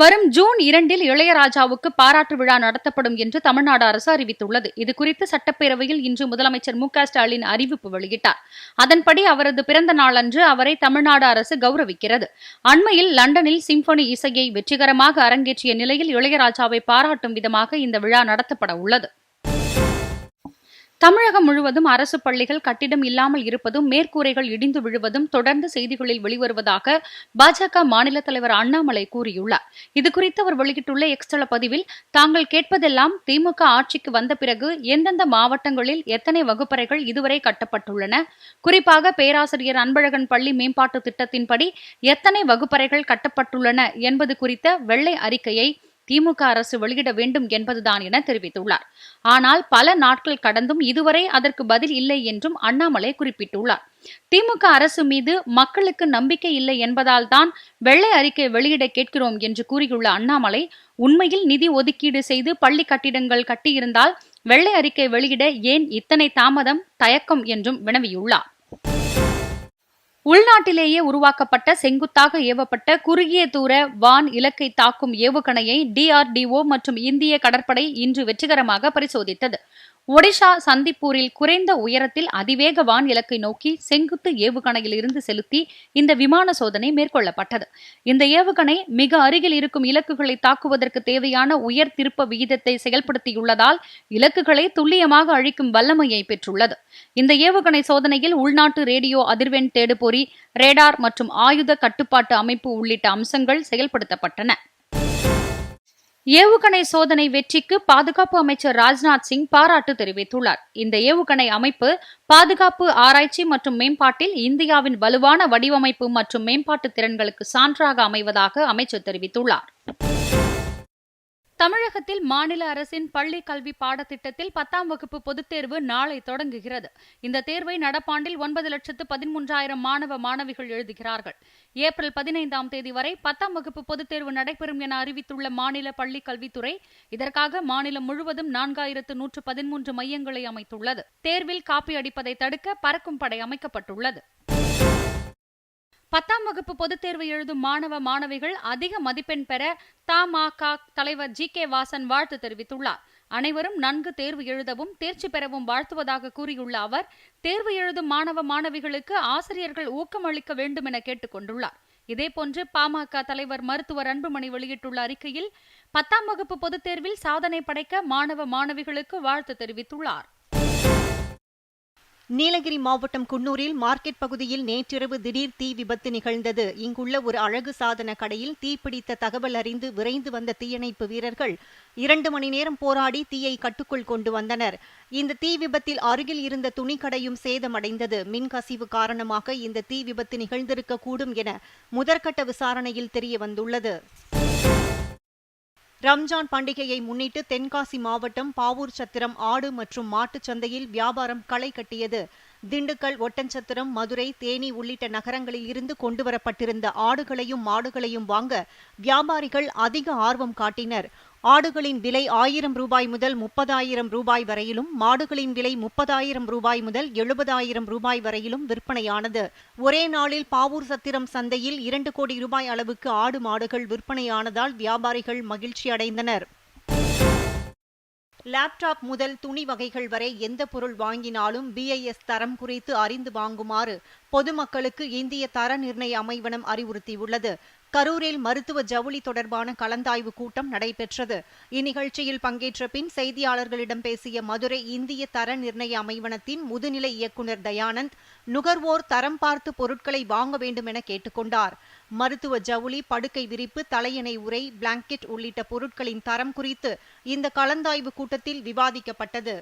வரும் ஜூன் இரண்டில் இளையராஜாவுக்கு பாராட்டு விழா நடத்தப்படும் என்று தமிழ்நாடு அரசு அறிவித்துள்ளது. இதுகுறித்து சட்டப்பேரவையில் இன்று முதலமைச்சர் மு க ஸ்டாலின் அறிவிப்பு வெளியிட்டார். அதன்படி அவரது பிறந்த நாளன்று அவரை தமிழ்நாடு அரசு கௌரவிக்கிறது. அண்மையில் லண்டனில் சிம்பொனி இசையை வெற்றிகரமாக அரங்கேற்றிய நிலையில் இளையராஜாவை பாராட்டும் விதமாக இந்த விழா நடத்தப்பட உள்ளது. தமிழகம் முழுவதும் அரசு பள்ளிகள் கட்டிடம் இல்லாமல் இருப்பதும் மேற்கூரைகள் இடிந்து விழுவதும் தொடர்ந்து செய்திகளில் வெளிவருவதாக பாஜக மாநில தலைவர் அண்ணாமலை கூறியுள்ளார். இதுகுறித்து அவர் வெளியிட்டுள்ள எக்ஸ்தள பதிவில் தாங்கள் கேட்பதெல்லாம் திமுக ஆட்சிக்கு வந்த பிறகு எந்தெந்த மாவட்டங்களில் எத்தனை வகுப்பறைகள் இதுவரை கட்டப்பட்டுள்ளன? குறிப்பாக பேராசிரியர் அன்பழகன் பள்ளி மேம்பாட்டு திட்டத்தின்படி எத்தனை வகுப்பறைகள் கட்டப்பட்டுள்ளன என்பது குறித்த வெள்ளை அறிக்கையை திமுக அரசு வெளியிட வேண்டும் என்பதுதான் என தெரிவித்துள்ளார். ஆனால் பல நாட்கள் கடந்தும் இதுவரை அதற்கு பதில் இல்லை என்றும் அண்ணாமலை குறிப்பிட்டுள்ளார். திமுக அரசு மீது மக்களுக்கு நம்பிக்கை இல்லை என்பதால் தான் வெள்ளை அறிக்கை வெளியிட கேட்கிறோம் என்று கூறியுள்ள அண்ணாமலை உண்மையில் நிதி ஒதுக்கீடு செய்து பள்ளி கட்டிடங்கள் கட்டியிருந்தால் வெள்ளை அறிக்கை வெளியிட ஏன் இத்தனை தாமதம் தயக்கம் என்றும் வினவியுள்ளார். உள்நாட்டிலேயே உருவாக்கப்பட்ட செங்குத்தாக ஏவப்பட்ட குறுகிய தூர வான் இலக்கை தாக்கும் ஏவுகணையை டிஆர்டிஓ மற்றும் இந்திய கடற்படை இன்று வெற்றிகரமாக பரிசோதித்தது. ஒடிஷா சந்திப்பூரில் குறைந்த உயரத்தில் அதிவேக வான் இலக்கை நோக்கி செங்குத்து ஏவுகணையில் இருந்து செலுத்தி இந்த விமான சோதனை மேற்கொள்ளப்பட்டது. இந்த ஏவுகணை மிக அருகில் இருக்கும் இலக்குகளை தாக்குவதற்கு தேவையான உயர் திருப்ப விகிதத்தை செயல்படுத்தியுள்ளதால் இலக்குகளை துல்லியமாக அழிக்கும் வல்லமையை பெற்றுள்ளது. இந்த ஏவுகணை சோதனையில் உள்நாட்டு ரேடியோ அதிர்வெண் தேடுபொறி ரேடார் மற்றும் ஆயுத கட்டுப்பாட்டு அமைப்பு உள்ளிட்ட அம்சங்கள் செயல்படுத்தப்பட்டன. ஏவுகணை சோதனை வெற்றிக்கு பாதுகாப்பு அமைச்சர் ராஜ்நாத் சிங் பாராட்டு தெரிவித்துள்ளார். இந்த ஏவுகணை அமைப்பு பாதுகாப்பு ஆராய்ச்சி மற்றும் மேம்பாட்டில் இந்தியாவின் வலுவான வடிவமைப்பு மற்றும் மேம்பாட்டு திறன்களுக்கு சான்றாக அமைவதாக அமைச்சர் தெரிவித்துள்ளார். தமிழகத்தில் மாநில அரசின் பள்ளி கல்வி பாடத்திட்டத்தில் பத்தாம் வகுப்பு பொதுத் தேர்வு நாளை தொடங்குகிறது. இந்த தேர்வை நடப்பாண்டில் ஒன்பது லட்சத்து பதிமூன்றாயிரம் மாணவ மாணவிகள் எழுதுகிறார்கள். ஏப்ரல் பதினைந்தாம் தேதி வரை பத்தாம் வகுப்பு பொதுத் தேர்வு நடைபெறும் என அறிவித்துள்ள மாநில பள்ளி கல்வித்துறை இதற்காக மாநிலம் முழுவதும் நான்காயிரத்து நூற்று பதிமூன்று மையங்களை அமைத்துள்ளது. தேர்வில் காப்பி அடிப்பதை தடுக்க பறக்கும் படை அமைக்கப்பட்டுள்ளது. பத்தாம் வகுப்பு பொதுத் தேர்வு எழுதும் மாணவ மாணவிகள் அதிக மதிப்பெண் பெற தமாக தலைவர் ஜி கே வாசன் வாழ்த்து தெரிவித்துள்ளார். அனைவரும் நன்கு தேர்வு எழுதவும் தேர்ச்சி பெறவும் வாழ்த்துவதாக கூறியுள்ள அவர் தேர்வு எழுதும் மாணவ மாணவிகளுக்கு ஆசிரியர்கள் ஊக்கம் அளிக்க வேண்டும் என கேட்டுக் கொண்டுள்ளார். இதேபோன்று பாமக தலைவர் மருத்துவர் அன்புமணி வெளியிட்டுள்ள அறிக்கையில் பத்தாம் வகுப்பு பொதுத் தேர்வில் சாதனை படைக்க மாணவ மாணவிகளுக்கு வாழ்த்து தெரிவித்துள்ளார். நீலகிரி மாவட்டம் குன்னூரில் மார்க்கெட் பகுதியில் நேற்றிரவு திடீர் தீ விபத்து நிகழ்ந்தது. இங்குள்ள ஒரு அழகு சாதன கடையில் தீப்பிடித்த தகவல் அறிந்து விரைந்து வந்த தீயணைப்பு வீரர்கள் இரண்டு மணி நேரம் போராடி தீயை கட்டுக்குள் கொண்டு வந்தனர். இந்த தீ விபத்தில் அருகில் இருந்த துணிக்கடையும் சேதமடைந்தது. மின்கசிவு காரணமாக இந்த தீ விபத்து நிகழ்ந்திருக்கக்கூடும் என முதற்கட்ட விசாரணையில் தெரிய வந்துள்ளது ரம்ஜான் பண்டிகையை முன்னிட்டு தென்காசி மாவட்டம் பாவூர் சத்திரம் ஆடு மற்றும் மாட்டுச் சந்தையில் வியாபாரம் களை கட்டியது. திண்டுக்கல் ஒட்டன்சத்திரம் மதுரை தேனி உள்ளிட்ட நகரங்களில் இருந்து கொண்டுவரப்பட்டிருந்த ஆடுகளையும் மாடுகளையும் வாங்க வியாபாரிகள் அதிக ஆர்வம் காட்டினர். ஆடுகளின் விலை ஆயிரம் ரூபாய் முதல் முப்பதாயிரம் ரூபாய் வரையிலும் மாடுகளின் விலை முப்பதாயிரம் ரூபாய் முதல் எழுபதாயிரம் ரூபாய் வரையிலும் விற்பனையானது. ஒரே நாளில் பாவூர் சத்திரம் சந்தையில் இரண்டு கோடி ரூபாய் அளவுக்கு ஆடு மாடுகள் விற்பனையானதால் வியாபாரிகள் மகிழ்ச்சி அடைந்தனர். லேப்டாப் முதல் துணி வகைகள் வரை எந்த பொருள் வாங்கினாலும் பிஐஎஸ் தரம் குறித்து அறிந்து வாங்குமாறு பொதுமக்களுக்கு இந்திய தர நிர்ணய அமைவனம் அறிவுறுத்தியுள்ளது. கரூரில் மருத்துவ ஜவுளி தொடர்பான கலந்தாய்வு கூட்டம் நடைபெற்றது. இந்நிகழ்ச்சியில் பங்கேற்ற பின் செய்தியாளர்களிடம் பேசிய மதுரை இந்திய தர நிர்ணய அமைவனத்தின் முதுநிலை இயக்குநர் தயானந்த் நுகர்வோர் தரம் பார்த்து பொருட்களை வாங்க வேண்டும் என கேட்டுக்கொண்டார். மருத்துவ ஜவுளி படுக்கை விரிப்பு தலையணை உரை பிளாங்கெட் உள்ளிட்ட பொருட்களின் தரம் குறித்து இந்த கலந்தாய்வு கூட்டத்தில் விவாதிக்கப்பட்டது.